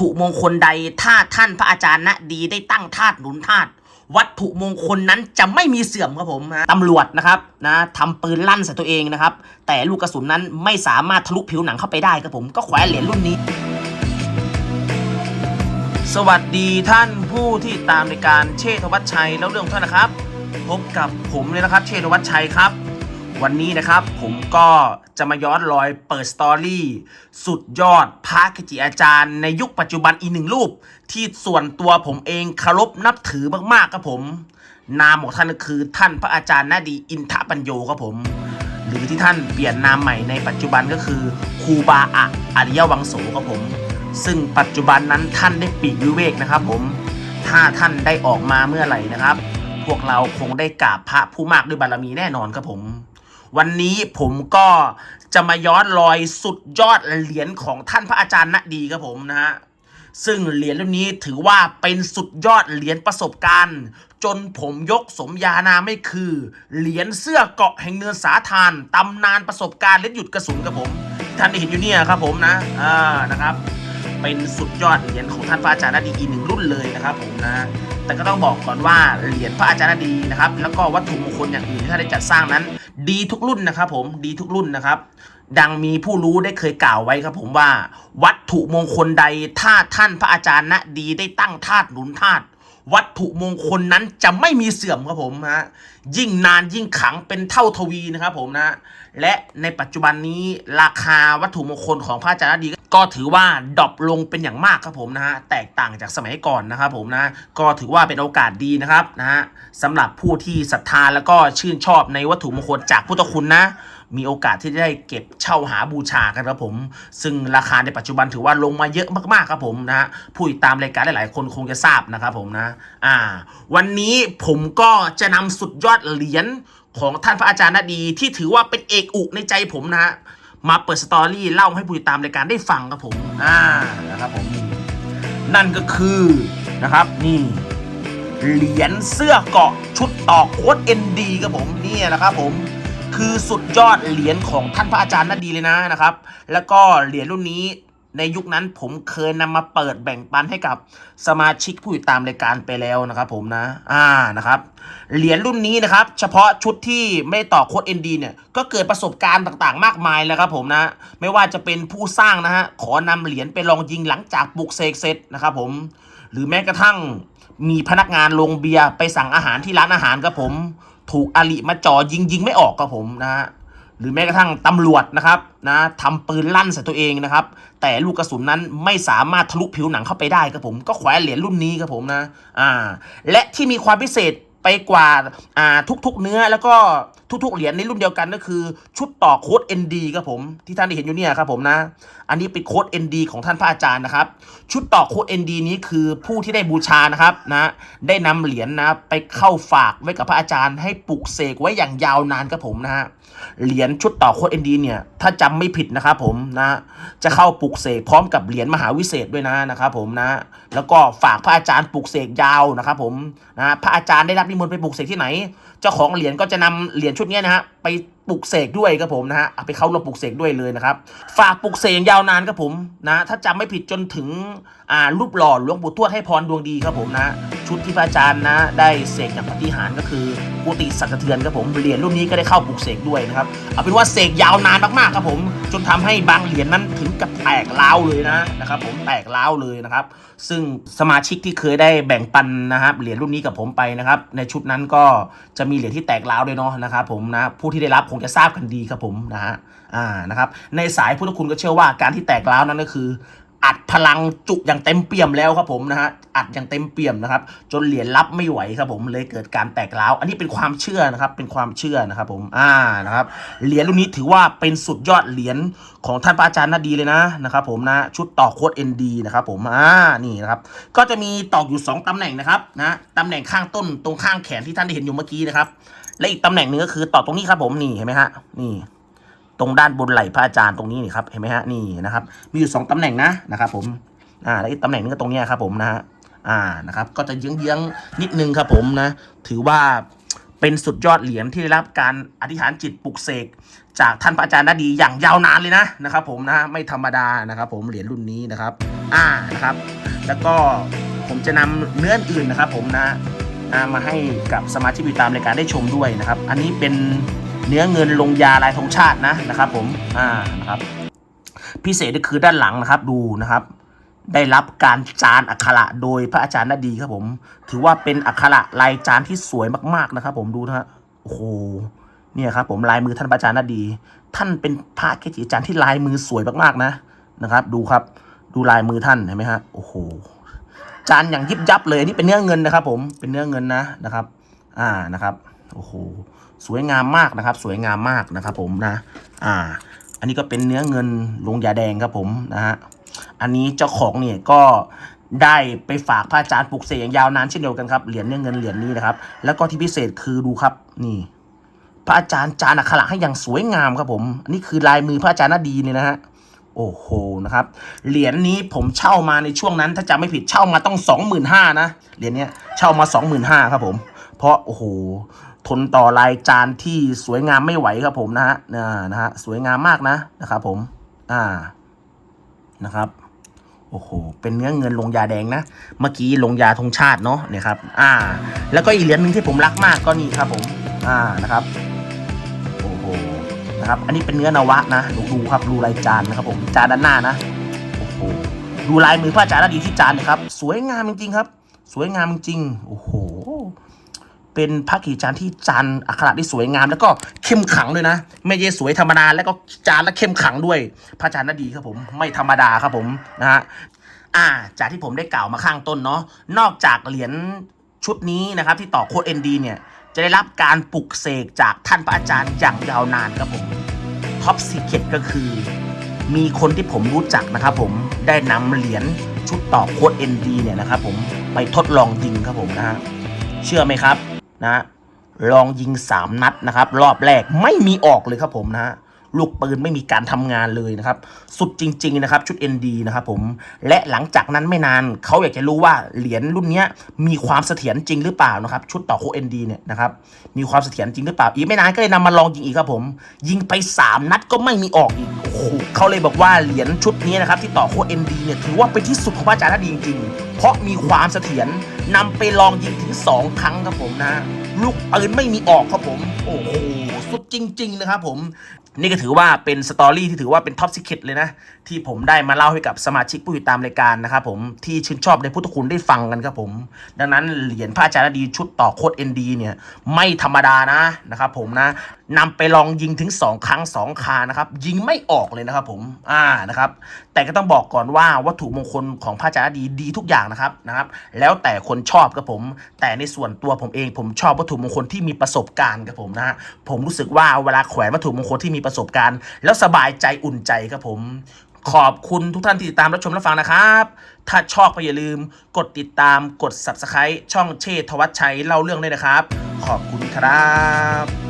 ถุมงคลใดถ้าท่านพระอาจารย์ณดีได้ตั้งธาตุหนุนธาตุวัตถุมงคลนั้นจะไม่มีเสื่อมครับผมนะตำรวจนะครับนะทำปืนลั่นใส่ตัวเองนะครับ แต่ลูกกระสุนนั้นไม่สามารถทะลุผิวหนังเข้าไปได้ครับผมก็แขวนเหรียญรุ่นนี้ สวัสดีท่านผู้ที่ตามในการเชษฐวัชชัยแล้วเรื่องของท่านนะครับ พบกับผมเลยนะครับ เชษฐวัชชัยครับ วันนี้นะครับผมก็จะมาย้อนรอยเปิดสตอรี่สุดยอดพระเกจิอาจารย์ในยุคปัจจุบันอีกหนึ่งรูป ที่ส่วนตัวผมเองเคารพนับถือมากๆครับผม นามของท่านก็คือท่านพระอาจารย์นาดีอินทปัญโยครับผม หรือที่ท่านเปลี่ยนนามใหม่ในปัจจุบันก็คือครูบาอะอริยวังโสครับผม ซึ่งปัจจุบันนั้นท่านได้ปีกวิเวกนะครับผม ถ้าท่านได้ออกมาเมื่อไหร่นะครับ พวกเราคงได้กราบพระผู้มากด้วยบารมีแน่นอนครับผม วันนี้ผมก็จะมาย้อนรอยสุดยอดเหรียญของท่านพระอาจารย์ณดีครับผมนะฮะซึ่งเหรียญเล่มนี้ถือว่าเป็นสุดยอดเหรียญประสบการณ์ จนผมยกสมญานามไม่คือ เหรียญเสื้อเกาะแห่งเนินสาทานตำนานประสบการณ์และหยุดกระสุนครับผมท่านได้เห็นอยู่เนี่ยครับผมนะอ่านะครับ เป็นสุดยอดเหรียญของท่านพระอาจารย์นดีอีกหนึ่งรุ่นเลยนะครับผมนะแต่ก็ต้องบอกก่อนว่าเหรียญพระอาจารย์นดีนะครับแล้วก็วัตถุมงคลอย่างอื่นที่ท่านได้จัดสร้างนั้น ดีทุกรุ่นนะครับผมดีทุกรุ่นนะครับ ดังมีผู้รู้ได้เคยกล่าวไว้ครับผมว่า วัตถุมงคลใดถ้าท่านพระอาจารย์ณดีได้ตั้งธาตุหนุนธาตุวัตถุมงคลนั้นจะไม่มีเสื่อมครับผมฮะ ยิ่งนานยิ่งขังเป็นเท่าทวีนะครับผมนะ และในปัจจุบันนี้ราคาวัตถุมงคลของพระอาจารย์ดีก็ถือว่าดรอปลงเป็นอย่างมากครับผมนะฮะแตกต่างจากสมัยก่อนนะครับผมนะก็ถือว่าเป็นโอกาสดีนะครับนะฮะสำหรับผู้ที่ศรัทธาแล้วก็ชื่นชอบในวัตถุมงคลจากพุทธคุณนะ มีโอกาสที่จะได้เก็บเช่าหาบูชากันครับผม ซึ่งราคาในปัจจุบันถือว่าลงมาเยอะมากๆครับผมนะฮะผู้ติดตามรายการหลายๆคนคงจะทราบนะครับผมนะอ่า วันนี้ผมก็จะนำสุดยอดเหรียญของท่านพระอาจารย์นาดีที่ถือว่าเป็นเอกอุในใจผมนะฮะมาเปิดสตอรี่เล่าให้ผู้ติดตามรายการได้ฟังครับผมอ่านะครับผมนั่นก็คือนะครับนี่เหรียญเสื้อเกาะชุดต่อโค้ด ND ครับผมเนี่ยนะครับผมคือสุดยอดเหรียญของท่านพระอาจารย์นาดีเลยนะนะครับ แล้วก็เหรียญรุ่นนี้ ในยุคนั้นผมเคยนำมาเปิดแบ่งปันให้กับสมาชิกผู้ติดตามรายการไปแล้วนะครับผมนะ อ่านะครับ เหรียญรุ่นนี้นะครับ เฉพาะชุดที่ไม่ได้ต่อโค้ด ND เนี่ย ก็เกิดประสบการณ์ต่างๆ มากมายแล้วครับผมนะ ไม่ว่าจะเป็นผู้สร้างนะฮะ ขอนำเหรียญไปลองยิงหลังจากปลุกเสกเสร็จนะครับผม หรือแม้กระทั่งมีพนักงานโรงเบียร์ไปสั่งอาหารที่ร้านอาหารครับผม ถูกอลิมาจ่อยิงยิงไม่ออกครับผมนะฮะ หรือแม้กระทั่งตำรวจนะครับนะทำปืนลั่นใส่ตัวเองนะครับ แต่ลูกกระสุนนั้นไม่สามารถทะลุผิวหนังเข้าไปได้ครับผม ก็แขวนเหรียญรุ่นนี้ครับผมนะอ่าและที่มีความพิเศษไปกว่าอ่าทุกๆเนื้อแล้วก็ทุกๆเหรียญในรุ่นเดียวกันก็คือ ชุดต่อโค้ด ND ครับผมที่ท่านได้เห็นอยู่เนี่ยครับผมนะ อันนี้เป็นโค้ด ND ของท่านพระอาจารย์นะครับ ชุดต่อโค้ด ND นี้คือผู้ที่ได้บูชานะครับนะได้นำเหรียญนะไปเข้าฝากไว้กับพระอาจารย์ ให้ปลุกเสกไว้อย่างยาวนานครับผมนะฮะเหรียญชุดต่อโค้ด ND เนี่ยถ้าจำไม่ผิดนะครับผมนะจะเข้าปลุกเสกพร้อมกับเหรียญมหาวิเศษด้วยนะนะครับผมนะแล้วก็ฝากพระอาจารย์ปลุกเสกยาวนะครับผมนะพระอาจารย์ได้รับนิมนต์ไปปลุกเสกที่ไหน เจ้าของเหรียญก็จะนำเหรียญชุดนี้นะฮะไป ปลุกเสกด้วยครับผมนะฮะเอาไปเข้าร่วมปลุกเสกด้วยเลยนะครับ ฝากปลุกเสกอย่างยาวนานครับผมนะ ถ้าจำไม่ผิดจนถึงอ่ารูปหล่อหลวงปู่ทวดให้พรดวงดีครับผมนะ ชุดที่พระอาจารย์นะ ได้เสกอย่างปฏิหารก็คือกุฏิสัตว์เทือนครับผมเหรียญรุ่นนี้ก็ได้เข้าปลุกเสกด้วยนะครับเอาเป็นว่าเสกยาวนานมากๆครับผม จนทำให้บางเหรียญนั้นถึงกับแตกร้าเลยนะนะครับผมแตกร้าเลยนะครับ ซึ่งสมาชิกที่เคยได้แบ่งปันนะครับเหรียญรุ่นนี้กับผมไปนะครับ ในชุดนั้นก็จะมีเหรียญที่แตกร้าด้วยเนาะนะครับผมนะผู้ที่ได้รับคงจะทราบกันดีครับผมนะฮะอ่านะครับในสายพุทธคุณก็เชื่อว่าการที่แตกร้านั้นก็คือ อัดพลังจุอย่างเต็มเปี่ยมแล้วครับผมนะฮะอัดอย่างเต็มเปี่ยมนะครับ จนเหรียญรับไม่ไหวครับผมเลยเกิดการแตกร้าว อันนี้เป็นความเชื่อนะครับเป็นความเชื่อนะครับผมอ่านะครับเหรียญรุ่นนี้ถือว่าเป็นสุดยอดเหรียญของท่านพระอาจารย์นาดีเลยนะนะครับผมนะชุดต่อโค้ด ND นดีนะครับผมอ่านี่นะครับก็จะมีตอกอยู่ 2ตำแหน่งนะครับนะตำแหน่งข้างต้นตรงข้างแขนที่ท่านได้เห็นอยู่เมื่อกี้นะครับและอีกตำแหน่งหนึงก็คือตอกตรงนี้ครับผมนี่เห็นไหมฮะนี่ ตรงด้านบนไหล่พระอาจารย์ตรงนี้นี่ครับเห็นไหมฮะนี่นะครับ มีอยู่สองตำแหน่งนะนะครับผมอ่าแล้วอีกตำแหน่งนึงก็ตรงนี้ครับผมนะฮะอ่านะครับ ก็จะเยื้องๆนิดนึงครับผมนะ ถือว่าเป็นสุดยอดเหรียญที่ได้รับการอธิษฐานจิตปลุกเสกจากท่านพระอาจารย์นาดีอย่างยาวนานเลยนะนะครับ ผมนะไม่ธรรมดานะครับ ผมเหรียญรุ่นนี้นะครับ อ่านะครับ แล้วก็ผมจะนำเนื้ออื่นนะครับ ผมนะอามาให้กับสมาชิกติดตามรายการได้ชมด้วยนะครับ อันนี้เป็น เนื้อเงินลงยาลายธงชาตินะนะครับ ผมอ่านะครับ พิเศษก็คือด้านหลังนะครับดูนะครับ ได้รับการจานอักขระโดยพระอาจารย์นาดีครับผม ถือว่าเป็นอักขระลายจานที่สวยมากๆนะครับ ผมดูนะฮะโอ้โหเนี่ยครับ ผมลายมือท่านพระอาจารย์นาดี ท่านเป็นพระเกจิอาจารย์ที่ลายมือสวยมากๆนะนะครับ ดูครับดูลายมือท่านเห็นไหมฮะโอ้โหจานอย่างยิบยับเลยอันนี่เป็นเนื้อเงินนะครับ ผมเป็นเนื้อเงินนะนะครับ อ่านะครับโอ้โห สวยงามมากนะครับ สวยงามมากนะครับ ผมนะ อ่า อันนี้ก็เป็นเนื้อเงินลงยาแดงครับผมนะฮะอันนี้เจ้าของเนี่ยก็ได้ไปฝากพระอาจารย์ปลุกเสกอย่างยาวนานเช่นเดียวกันครับเหรียญเนื้อเงินเหรียญนี้นะครับ แล้วก็ที่พิเศษคือดูครับนี่ พระอาจารย์จานอักขระให้อย่างสวยงามครับผมอันนี้คือลายมือพระอาจารย์นาดีเนี่ยนะฮะโอ้โหนะครับ เหรียญนี้ผมเช่ามาในช่วงนั้น ถ้าจำไม่ผิดเช่ามาต้องสองหมื่นห้านะเหรียญเนี้ยเช่ามาสองหมื่นห้าครับผม เพราะโอ้โห ทนต่อลายจานที่สวยงามไม่ไหวครับผมนะฮะนะนะฮะสวยงามมากนะนะครับผมอ่านะครับโอ้โห เป็นเนื้อเงินลงยาแดงนะ เมื่อกี้ลงยาธงชาติเนาะเนี่ยครับ อ่า แล้วก็อีกเหรียญหนึ่งที่ผมรักมากก็นี่ครับผม อ่า นะครับ โอ้โห นะครับ อันนี้เป็นเนื้อนวะนะดูดูครับ ดูลายจานนะครับผม จานด้านหน้านะ โอ้โห ดูลายมือพระอาจารย์ดีที่จานนะครับ สวยงามจริงๆครับ สวยงามจริงๆโอ้โห เป็นพระกี่จานที่จานอักขระที่สวยงาม แล้วก็เข้มขังด้วยนะไม่ใช่สวยธรรมดาแล้วก็จานและเข้มขังด้วย พระจารย์นาดีครับผมไม่ธรรมดาครับผมนะฮะอ่าจากที่ผมได้กล่าวมาข้างต้นเนาะนอกจากเหรียญชุดนี้นะครับ ที่ต่อโค้ด ND เนี่ยจะได้รับการปลุกเสกจากท่านพระอาจารย์อย่างยาวนานครับผมท็อปซีเคตก็คือ มีคนที่ผมรู้จักนะครับผมได้นำเหรียญชุดต่อโค้ด ND เนี่ยนะครับผมไปทดลองยิงครับผมนะฮะเชื่อไหมครับ นะลองยิง 3 นัดนะครับ รอบแรกไม่มีออกเลยครับผมนะฮะ ลูกปืนไม่มีการทำงานเลยนะครับ สุดจริง ๆ นะครับชุด ND นะครับผมและหลังจากนั้นไม่นานเขาอยากจะรู้ว่าเหรียญรุ่นนี้มีความเสถียรจริงหรือเปล่านะครับ ชุดต่อโค ND เนี่ยนะครับมีความเสถียรจริงหรือเปล่า อีกไม่นานก็เลยนำมาลองยิงอีกครับผม ยิงไป 3 นัดก็ไม่มีออกอีกโอ้โหเขาเลยบอกว่าเหรียญชุดนี้นะครับที่ต่อโค ND เนี่ยถือว่าเป็นที่สุดของพระอาจารย์นาดีจริง ๆ เพราะมีความเสถียรนำไปลองยิงถึง 2 ครั้งครับผมนะลูกปืนไม่มีออกครับผม โอ้โห สุดจริง ๆ นะครับผมนี่ก็ถือว่าเป็นสตอรี่ที่ถือว่าเป็นท็อปซิเคตเลยนะ ที่ผมได้มาเล่าให้กับสมาชิกผู้ติดตามรายการนะครับผมที่ชื่นชอบในพุทธคุณได้ฟังกันครับผม ดังนั้นเหรียญพระอาจารย์ดีชุดต่อโคด ND เนี่ย ไม่ธรรมดานะนะครับผมนะนำไปลองยิงถึง 2 ครั้ง 2 คานะครับ ยิงไม่ออกเลยนะครับผมอ่านะครับแต่ก็ต้องบอกก่อนว่าวัตถุมงคลของพระอาจารย์ดีดีทุกอย่างนะครับนะครับ แล้วแต่คนชอบครับผม แต่ในส่วนตัวผมเองผมชอบวัตถุมงคลที่มีประสบการณ์ครับผมนะผมรู้สึกว่าเวลาแขวนวัตถุมงคลที่มีประสบการณ์ แล้วสบายใจอุ่นใจครับผม ขอบคุณทุกท่านที่ติดตามรับชมรับฟังนะครับ ถ้าชอบก็อย่าลืม กดติดตามกด subscribe ช่องเชษฐวัชชัยเล่าเรื่องด้วยนะครับ ขอบคุณครับ